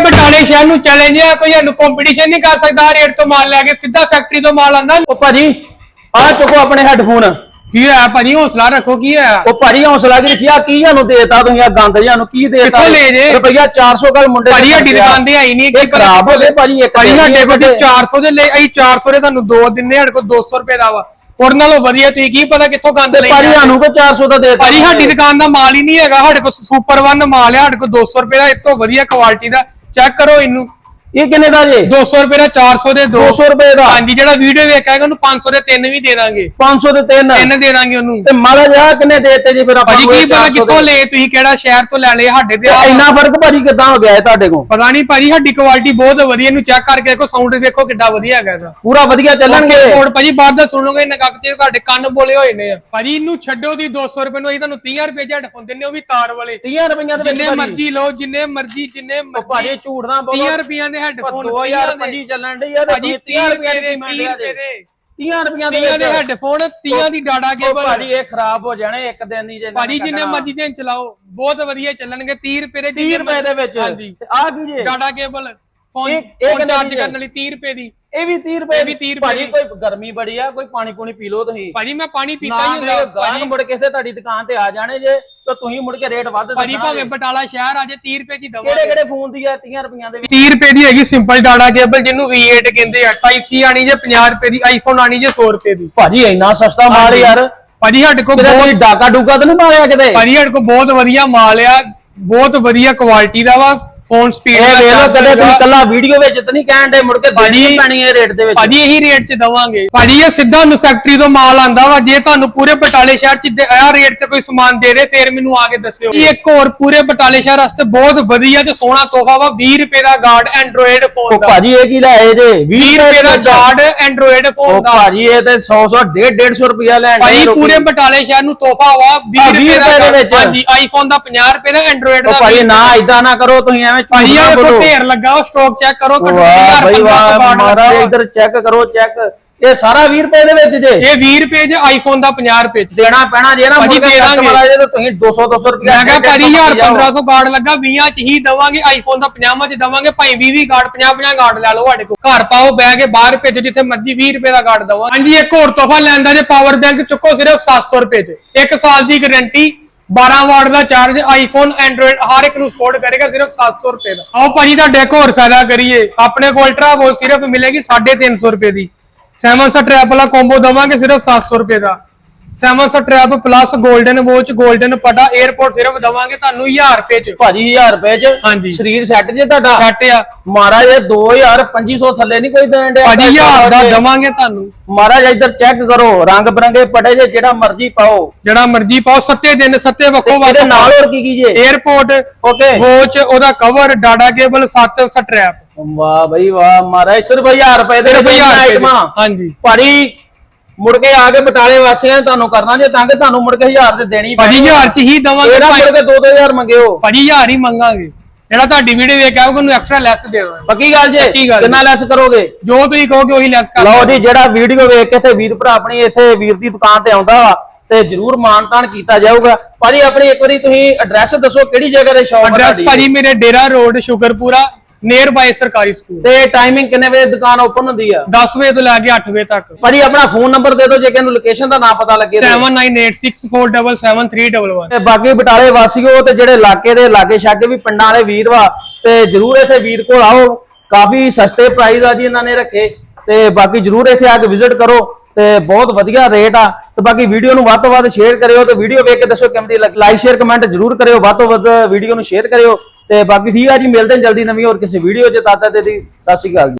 ਬਟਾਲੇ ਸ਼ਹਿਰ ਨੂੰ ਚੈਲੰਜ ਆ ਕੋਈ ਸਾਨੂੰ ਕੰਪੀਟੀਸ਼ਨ ਨਹੀਂ ਕਰ ਸਕਦਾ ਰੇਟ ਤੋਂ ਮਾਲ ਲੈ ਕੇ ਸਿੱਧਾ ਫੈਕਟਰੀ ਤੋਂ ਮਾਲ ਆਂਦਾ ਉਹ ਭਾਜੀ ਆ ਚੁੱਕੋ ਆਪਣੇ ਹੈੱਡਫੋਨ ਕੀ ਹੋਇਆ ਭਾਜੀ ਹੌਸਲਾ ਰੱਖੋ ਕੀ ਹੋਇਆ ਉਹ ਭਾਜੀ ਹੌਸਲਾ ਕੀ ਰੱਖਿਆ ਕੀ ਤੁਹਾਨੂੰ ਦੇਤਾ ਤੁਸੀਂ ਆ ਗੰਦ ਜਿਹਾ ਨੂੰ ਕੀ ਦੇਤਾ ਕਿੱਥੋਂ ਲੈ ਜੇ? ਰੁਪਈਆ 400 ਕੱਲ ਮੁੰਡੇ ਭਾਜੀ ਸਾਡੀ। ਦੁਕਾਨ ਤੇ ਆਈ ਨਹੀਂ ਇਹ ਖਰਾਬ ਹੋ ਗਏ ਭਾਜੀ ਇੱਕ ਭਾਜੀ ਦੇ ਸਾਡੇ ਕੋਲ ਦਿੱਤੇ। 400 ਦੇ ਲੈ ਅਸੀਂ 400 ਦੇ ਤੁਹਾਨੂੰ ਦੋ ਦਿੰਨੇ ਸਾਡੇ ਕੋਲ 200 ਰੁਪਏ ਦਾ ਵਾ ਹੋਰ ਨਾਲੋਂ ਵਧੀਆ ਤੁਸੀਂ ਕੀ ਪਤਾ ਕਿੱਥੋਂ ਗੰਦ ਲਈ ਭਾਜੀ। ਸਾਨੂੰ ਕੋ 400 ਦਾ ਦੇਤਾ ਭਾਜੀ ਸਾਡੀ ਦੁਕਾਨ ਦਾ ਮਾਲ ਹੀ ਨਹੀਂ ਹੈਗਾ ਸਾਡੇ ਕੋਲ ਸੁਪਰ ਵਨ ਮਾਲ ਹੈ ਸਾਡੇ ਕੋਲ 200 ਰੁਪਏ ਦਾ ਇਸ ਤੋਂ ਵਧੀਆ ਕੁਆਲਿਟੀ ਦਾ ਚੈੱਕ ਕਰੋ ਇਹਨੂੰ। ਇਹ ਕਿੰਨੇ ਦਾ ਜੇ? 200 ਰੁਪਏ ਦਾ 400 ਦੇ ਦੋ। 200 ਰੁਪਏ ਦਾ। ਹਾਂਜੀ ਜਿਹੜਾ ਵੀਡੀਓ ਵੇਖੇਗਾ ਉਹਨੂੰ 500 ਦੇ ਤਿੰਨ ਵੀ ਦੇ ਦਾਂਗੇ। 500 ਦੇ ਤਿੰਨ। ਤਿੰਨ ਦੇ ਦਾਂਗੇ ਉਹਨੂੰ। ਤੇ ਮਾਲਾ ਜਾ ਕਿੰਨੇ ਦੇਤੇ ਜੀ ਫਿਰ ਆਪਾਂ ਭਾਜੀ ਕੀ ਇਹ ਪਤਾ 400 ਕਿੱਥੋਂ ਦੇ? ਲਏ ਤੁਸੀਂ ਕਿਹੜਾ ਸ਼ਹਿਰ ਤੋਂ ਲੈ ਲਏ ਸਾਡੇ ਤੇ ਇੰਨਾ ਫ਼ਰਕ ਭਾਜੀ ਕਿੱਦਾਂ ਹੋ ਗਿਆ ਹੈ ਤੁਹਾਡੇ ਕੋਲ? ਪਤਾ ਨਹੀਂ ਭਾਜੀ ਸਾਡੀ ਕੁਆਲਿਟੀ ਬਹੁਤ ਵਧੀਆ ਇਹਨੂੰ ਚੈੱਕ ਕਰਕੇ ਦੇਖੋ ਸਾਊਂਡ ਵੇਖੋ ਕਿੱਡਾ ਵਧੀਆ ਹੈਗਾ ਇਹਦਾ। ਪੂਰਾ ਵਧੀਆ ਚੱਲਣਗੇ। ਕੋਡ ਭਾਜੀ ਬਾਹਰ ਦਾ ਸੁਣ ਲਓਗੇ ਨਗਕ ਤੇ ਤੁਹਾਡੇ ਕੰਨ ਬੋਲੇ ਹੋਏ ਨੇ ਭਾਜੀ ਇਹਨੂੰ ਛੱਡੋ ਦੀ 200 ਰੁਪਏ ਨੂੰ ਅਸੀਂ ਤੁਹਾਨੂੰ 30 ਰੁਪਏ ਚ ਹੈਡਫੋਨ ਦਿੰਨੇ ਉਹ ਵੀ ਤਾਰ ਵਾਲੇ। 30 ਰੁਪਈਆ ਦੇ ਵਿੱਚ ਜਿੰਨੇ ਭਾਜੀ। ਮਰਜ਼ੀ ਲਓ ਜਿੰਨੇ ਮਰਜ਼ੀ ਜਿੰਨੇ ਭਾਜੀ ਮਰਜ਼ੀ। ਝੂਠ ਨਾ ਬੋਲੋ। 30 ਰੁਪਈਆਂ ਦੇ ਹੈਡਫੋਨ 2025 ਚੱਲਣ ਆ ਤੇ ਭਾਜੀ 30 ਰੁਪਈਆ ਦੇ 30 ਰੁਪਏ ਦੇ। 30 ਰੁਪਈਆ ਦੇ 30 ਦੇ ਹੈਡਫੋਨ 30 ਦੀ ਡਾਟਾ ਕੇਬਲ ਭਾਜੀ ਇਹ ਖਰਾਬ ਹੋ ਜਾਣੇ ਇੱਕ ਦਿਨ ਦੀ ਜੇ ਭਾਜੀ ਜਿੰਨੇ ਮਰਜ਼ੀ ਦਿਨ ਚਲਾਓ ਬਹੁਤ ਵਧੀਆ ਚੱਲਣਗੇ 30 ਰੁਪਏ ਦੇ 30 ਰੁਪਏ ਦੇ ਵਿੱਚ। ਹਾਂਜੀ। ਆ ਕੀ ਜੇ? ਡਾਟਾ ਕੇਬਲ ਫੋਨ ਚਾਰਜ ਕਰਨ ਹੈ? ਵਾਲੀ 30 ਰੁਪਏ ਦੀ। ਇਹ ਵੀ 30 ਰੁਪਏ ਇਹ ਵੀ 30 ਰੁਪਏ ਭਾਜੀ ਦੀ। ਕੋਈ ਗਰਮੀ ਬੜੀ ਆ ਕੋਈ ਪਾਣੀ ਪੂਣੀ ਪੀ ਲਓ ਤੁਸੀਂ। ਭਾਜੀ ਮੈਂ ਪਾਣੀ ਪੀਤਾ ਹੀ ਹੁੰਦਾ ਭਾਜੀ। ਮੁੜ ਕਿਸੇ ਤੁਹਾਡੀ ਦੁਕਾਨ ਤੇ ਆ ਜਾਣੇ ਜੇ ਤਾਂ ਤੁਸੀਂ ਮੁੜ ਕੇ ਰੇਟ ਵੱਧ ਭਾਜੀ ਭਾਵੇਂ ਜੇ। ਬਟਾਲਾ ਸ਼ਹਿਰ ਆ ਜੇ 30 ਰੁਪਏ ਚ ਹੀ ਕਿਹੜੇ ਦਵਾਂਗੇ। ਕਿਹੜੇ ਫੋਨ ਦੀ ਆ 30 ਰੁਪਈਆਂ ਦੇ ਵਿੱਚ? 30 ਰੁਪਏ ਦੀ ਹੈਗੀ ਸਿੰਪਲ ਡਾਟਾ ਕੇਬਲ ਜਿਹਨੂੰ V8 ਕਹਿੰਦੇ ਆ ਟਾਈਪ C ਆਣੀ ਜੇ 50 ਰੁਪਏ ਦੀ ਆਈਫੋਨ ਆਣੀ ਜੇ 100 ਰੁਪਏ ਦੀ। ਭਾਜੀ ਇੰਨਾ ਸਸਤਾ ਮਾਲ। ਯਾਰ। ਭਾਜੀ ਸਾਡੇ ਕੋਲ ਕਿਤੇ ਬਹੁਤ ਕੋਈ ਡਾਕਾ ਡੂਕਾ ਤਾਂ ਨਹੀਂ ਮਾਰਿਆ ਕਿਤੇ? ਭਾਜੀ ਸਾਡੇ ਕੋਲ ਬਹੁਤ ਵਧੀਆ ਮਾਲ ਆ ਬਹੁਤ ਵਧੀਆ ਕੁਆਲਿਟੀ ਦਾ ਵਾ। ਫੋਨ ਸਪੀਡ ਇਹ ਵੇਖ ਲਓ ਕਦੇ ਤੁਸੀਂ ਕੱਲਾ ਵੀਡੀਓ ਵਿੱਚ ਤਾਂ ਨਹੀਂ ਕਹਿਣ ਦੇ ਮੁੜ ਕੇ ਦੇਣੀ ਭਾਜੀ- ਪੈਣੀ ਹੈ ਰੇਟ ਦੇ ਵਿੱਚ। ਭਾਜੀ ਇਹੀ ਰੇਟ 'ਚ ਦਵਾਂਗੇ। ਭਾਜੀ ਇਹ ਸਿੱਧਾ ਨੂੰ ਫੈਕਟਰੀ ਤੋਂ ਮਾਲ ਆਂਦਾ ਵਾ ਜੇ ਤੁਹਾਨੂੰ ਪੂਰੇ ਬਟਾਲੇ ਸ਼ਹਿਰ 'ਚ ਆਹ ਰੇਟ ਤੇ ਕੋਈ ਸਮਾਨ ਦੇ ਦੇ ਫੇਰ ਮੈਨੂੰ ਆ ਕੇ ਦੱਸਿਓ। ਇਹ ਇੱਕ ਹੋਰ ਪੂਰੇ ਬਟਾਲੇ ਸ਼ਹਿਰ ਵਾਸਤੇ ਬਹੁਤ ਵਧੀਆ ਤੇ ਸੋਹਣਾ ਤੋਹਫਾ ਵਾ 20 ਰੁਪਏ ਦਾ ਗਾਰਡ ਐਂਡਰੋਇਡ ਫੋਨ ਦਾ। ਭਾਜੀ ਇਹ ਕੀ ਲਾਏ ਜੇ? 20 ਰੁਪਏ ਦਾ ਗਾਰਡ ਐਂਡਰੋਇਡ ਉਹ ਫੋਨ ਦਾ। ਭਾਜੀ ਇਹ ਤੇ 100 100 150 150 ਰੁਪਿਆ ਲੈਣ ਭਾਜੀ। ਪੂਰੇ ਬਟਾਲੇ ਸ਼ਹਿਰ ਨੂੰ ਤੋਹਫਾ ਵਾ 20 ਆਹ, ਵੀਹ ਰੁਪਏ ਦੇ। ਹਾਂਜੀ ਆਈਫੋਨ ਦਾ 50 ਰੁਪਏ ਦਾ ਐਂਡਰੋਇਡ ਦਾ ਭਾਜੀ 20 ਨਾ ਇਦਾਂ ਨਾ ਕਰੋ ਤੁਸੀਂ ਐਵੇਂ ਝੂਠ ਭਾਜੀ ਨਾ ਇਹ ਬੋਲੋ ਦੇਖੋ ਢੇਰ ਲੱਗਾ ਉਹ ਸਟਾਕ ਚੈੱਕ ਕਰੋ ਘੱਟੋ ਵਾਹ ਘੱਟ ਭਾਈ 1500 ਵਾਹ ਗਾਰਡ ਮਹਾਰਾਜ ਲੱਗਾ ਵਾ। ਇੱਧਰ ਚੈੱਕ ਕਰੋ ਚੈੱਕ ਇਹ ਸਾਰਾ 20 ਰੁਪਏ ਦੇ ਵਿੱਚ ਜੇ। ਇਹ 20 ਰੁਪਏ 'ਚ ਆਈਫੋਨ ਦਾ 50 ਰੁਪਏ 'ਚ। ਦੇਣਾ ਪੈਣਾ ਜੇ ਨਾ ਭਾਜੀ ਮੁੜ ਕੇ ਦੇ ਦਾਂਗੇ। customer ਆ ਜਾਏ ਤਾਂ ਤੁਸੀਂ 200 200 ਰੁਪਿਆ ਮੈਂ ਕਿਹਾ ਭਾਜੀ 1000 1500 ਗਾਰਡ ਲੱਗਾ 20 ਚ ਹੀ ਦਵਾਂਗੇ ਆਈਫੋਨ ਦਾ 50 ਚ ਦਵਾਂਗੇ ਭਾਈ 20 20 ਗਾਰਡ 50 50 ਗਾਰਡ ਲੈ ਲਓ ਸਾਡੇ ਕੋਲ। ਘਰ ਪਾਓ ਬਹਿ ਕੇ ਬਾਹਰ ਭੇਜੋ ਜਿੱਥੇ ਮਰਜ਼ੀ 20 ਰੁਪਏ ਦਾ ਗਾਰਡ ਦਵਾਂ। ਹਾਂਜੀ ਇੱਕ ਹੋਰ ਤੋਹਫਾ ਲੈਂਦਾ ਜੇ ਪਾਵਰ ਬੈਂਕ ਚੁੱਕੋ ਸਿਰਫ 700 ਰੁਪਏ ਤੇ ਇੱਕ ਸਾਲ ਦੀ ਗਾਰੰਟੀ 12 ਵਾਟ ਦਾ ਚਾਰਜ ਆਈਫੋਨ ਐਂਡਰੋਇਡ ਹਰ ਇੱਕ ਨੂੰ ਸਪੋਰਟ ਕਰੇਗਾ ਸਿਰਫ 700 ਰੁਪਏ ਦਾ। ਆਓ ਭਾਜੀ, ਤੁਹਾਡੇ ਇੱਕ ਹੋਰ ਫਾਇਦਾ ਕਰੀਏ। ਆਪਣੇ ਕੋਲ ਅਲਟਰਾ ਵੋ ਸਿਰਫ ਮਿਲੇਗੀ 350 ਰੁਪਏ ਦੀ। 7 ਸਟਰ ਟ੍ਰੈਪ ਵਾਲਾ ਕੰਬੋ ਦਵਾਂਗੇ ਸਿਰਫ 700 ਰੁਪਏ ਦਾ। ਸੈਮਨ strap plus golden watch golden ਪਟਾ airport ਸਿਰਫ ਦਵਾਂਗੇ ਤੁਹਾਨੂੰ 1000 ਰੁਪਏ ਚ। ਭਾਜੀ 1000 ਰੁਪਏ ਚ ਹਾਂਜੀ। ਸਰੀਰ ਸੈੱਟ ਜੇ ਤੁਹਾਡਾ? ਸੈੱਟ ਆ। ਮਹਾਰਾਜ ਇਹ 2500 ਥੱਲੇ ਨਹੀਂ ਕੋਈ ਦੇਣ ਡਿਆ। ਭਾਜੀ 1000 ਦਾ ਦਵਾਂਗੇ ਤੁਹਾਨੂੰ। ਮਹਾਰਾਜ ਇੱਧਰ ਚੈੱਕ ਕਰੋ। ਰੰਗ ਬਰੰਗੇ ਪਟੇ ਜੇ ਜਿਹੜਾ ਮਰਜ਼ੀ ਪਾਓ। ਜਿਹੜਾ ਮਰਜ਼ੀ ਪਾਓ ਸੱਤੇ ਦਿਨ ਸੱਤੇ ਵੱਖੋ ਵੱਖ ਇਹਦੇ ਨਾਲ ਹੋਰ ਕੀ ਕੀ 에어ਪੋਰਟ ਓਕੇ ਵੋਚ ਉਹਦਾ ਕਵਰ ਡਾਟਾ ਕੇਬਲ 7 ਸਟ੍ਰੈਪ ਵਾਹ ਬਈ ਵਾਹ। ਮਹਾਰਾਜ ਸਿਰਫ 1000 ਰੁਪਏ ਸਿਰਫ ਵਿੱਚ 1000 ਰੁਪਏ ਦੇ। ਆਈਟਮਾਂ ਹਾਂਜੀ। ਭਾਜੀ ਮੁੜ ਕੇ ਆ ਕੇ ਬਟਾਲੇ ਵਾਸੀਆਂ ਨੇ ਤੁਹਾਨੂੰ ਕਰਨਾ ਜੇ ਤਾਂ ਕਿ ਤੁਹਾਨੂੰ ਮੁੜ ਕੇ 1000 ਤੇ ਦੇਣੀ ਭਾਜੀ 1000 ਚ ਹੀ ਦਵਾਂਗੇ ਇਹਦਾ ਮੁੜ ਕੇ 2-2000 ਮੰਗਿਓ। ਭਾਜੀ 1000 ਹੀ ਮੰਗਾਂਗੇ। ਜਿਹੜਾ ਤੁਹਾਡੀ ਵੀਡੀਓ ਵੇਖ ਕੇ ਆਊਗਾ ਉਹਨੂੰ ਐਕਸਟਰਾ ਲੈਸ ਦੇ ਦੇਵਾਂਗੇ ਪੱਕੀ ਗੱਲ ਜੇ? ਕਿੰਨਾ ਲੈਸ ਕਰੋਗੇ? ਜੋ ਤੁਸੀਂ ਕਹੋਗੇ ਉਹੀ ਲੈਸ ਕਰ ਲਓ ਜੀ ਜਿਹੜਾ ਵੀਡੀਓ ਵੇਖ ਕੇ ਤੇ ਵੀਰ ਭਰਾ ਆਪਣੀ ਇੱਥੇ ਵੀਰ ਦੀ ਦੁਕਾਨ ਤੇ ਆਉਂਦਾ ਵਾ ਤੇ ਜਰੂਰ ਮਾਨਤਾਨ ਕੀਤਾ ਜਾਊਗਾ। ਭਾਜੀ ਆਪਣੀ ਇੱਕ ਵਾਰੀ ਤੁਸੀਂ ਐਡਰੈਸ ਦੱਸੋ ਕਿਹੜੀ ਜਗ੍ਹਾ ਤੇ ਸ਼ਾਪ ਐਡਰੈਸ ਭਾਜੀ ਮੇਰੇ ਡੇਰਾ ਰੋਡ ਸ਼ੁਕਰਪੁਰਾ। ਨੀਅਰ ਬਾਈ ਸਰਕਾਰੀ ਸਕੂਲ ਤੇ ਟਾਈਮਿੰਗ ਕਿੰਨੇ ਵਜੇ ਦੁਕਾਨ ਓਪਨ ਹੁੰਦੀ ਆ? 10 ਵਜੇ ਤੋਂ ਲੈ ਕੇ 8 ਵਜੇ ਤੱਕ। ਭਾਜੀ ਆਪਣਾ ਫੋਨ ਨੰਬਰ ਦੇ ਦਿਓ ਜੇ ਕਿਹਨੂੰ ਲੋਕੇਸ਼ਨ ਦਾ ਨਾਮ ਪਤਾ ਲੱਗੇ ਤੇ। 7986477311 ਤੇ ਬਾਕੀ ਬਟਾਲੇ ਵਾਸੀਓ ਤੇ ਜਿਹੜੇ ਇਲਾਕੇ ਦੇ ਲਾਗੇ ਛਾਗੇ ਵੀ ਪਿੰਡਾਂ ਵਾਲੇ ਵੀਰ ਵਾ ਤੇ ਜਰੂਰ ਇੱਥੇ ਵੀਰ ਕੋਲ ਆਓ। ਕਾਫੀ ਸਸਤੇ ਪ੍ਰਾਈਸ ਆ ਜੀ ਇਹਨਾਂ ਨੇ ਰੱਖੇ। ਤੇ ਬਾਕੀ ਜਰੂਰ ਇੱਥੇ ਆ ਕੇ ਵਿਜ਼ਿਟ ਕਰੋ ਤੇ ਬਹੁਤ ਵਧੀਆ ਰੇਟ ਆ। ਤੇ ਬਾਕੀ ਵੀਡੀਓ ਨੂੰ ਵੱਧ ਤੋਂ ਵੱਧ ਸ਼ੇਅਰ ਕਰਿਓ ਤੇ ਵੀਡੀਓ ਵੇਖ ਕੇ ਦੱਸੋ ਕਿਵੇਂ ਦੀ ਲਾਈਕ ਸ਼ੇਅਰ ਕਮੈਂਟ ਜਰੂਰ ਕਰਿਓ। ਵੱਧ ਤੋਂ ਵੱਧ ਵੀਡੀਓ ਨੂੰ ਸ਼ੇਅਰ ਕਰਿਓ। ਤੇ ਬਾਕੀ ਠੀਕ ਆ ਜੀ, ਮਿਲਦੇ ਹਾਂ ਜਲਦੀ ਨਵੀਂ ਹੋਰ ਕਿਸੇ ਵੀਡੀਓ 'ਚ, ਤਦ ਤੱਕ ਦੀ ਸਤਿ ਸ਼੍ਰੀ ਅਕਾਲ ਜੀ।